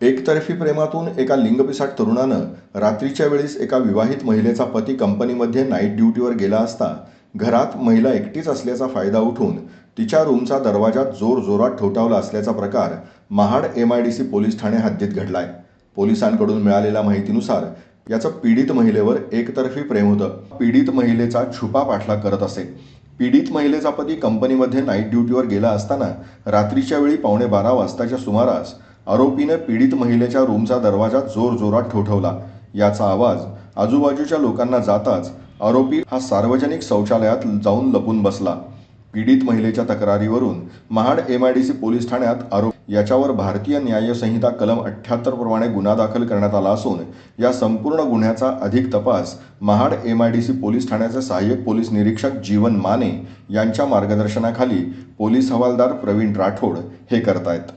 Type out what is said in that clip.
एकतर्फी प्रेमातून एका लिंगपिसाट तरुणानं रात्रीच्या वेळेस एका विवाहित महिलेचा पती कंपनीमध्ये नाईट ड्युटीवर गेला असता घरात महिला एकटीच असल्याचा फायदा उठून तिच्या रूमचा दरवाजा जोरजोरात ठोठावला असल्याचा प्रकार Mahad M I D C police Thane हद्दीत घडलाय. पोलिसांकडून मिळालेल्या माहितीनुसार याचं पीडित महिलेवर एकतर्फी प्रेम होतं. पीडित महिलेचा छुपा पाठलाग करत असे. पीडित महिलेचा पती कंपनीमध्ये नाईट ड्युटीवर गेला असताना रात्रीच्या वेळी पावणे बारा वाजताच्या सुमारास आरोपीने पीडित महिलेच्या रूमचा दरवाजा जोरजोरात ठोठवला. याचा आवाज आजूबाजूच्या लोकांना जाताच आरोपी हा सार्वजनिक शौचालयात जाऊन लपून बसला. पीडित महिलेच्या तक्रारीवरून Mahad M I D C police ठाण्यात आरोप याच्यावर भारतीय न्यायसंहिता कलम अठ्ठ्याहत्तर प्रमाणे गुन्हा दाखल करण्यात आला असून या संपूर्ण गुन्ह्याचा अधिक तपास Mahad M I D C police ठाण्याचे सहाय्यक पोलीस निरीक्षक जीवन माने यांच्या मार्गदर्शनाखाली पोलीस हवालदार प्रवीण राठोड हे करतायत.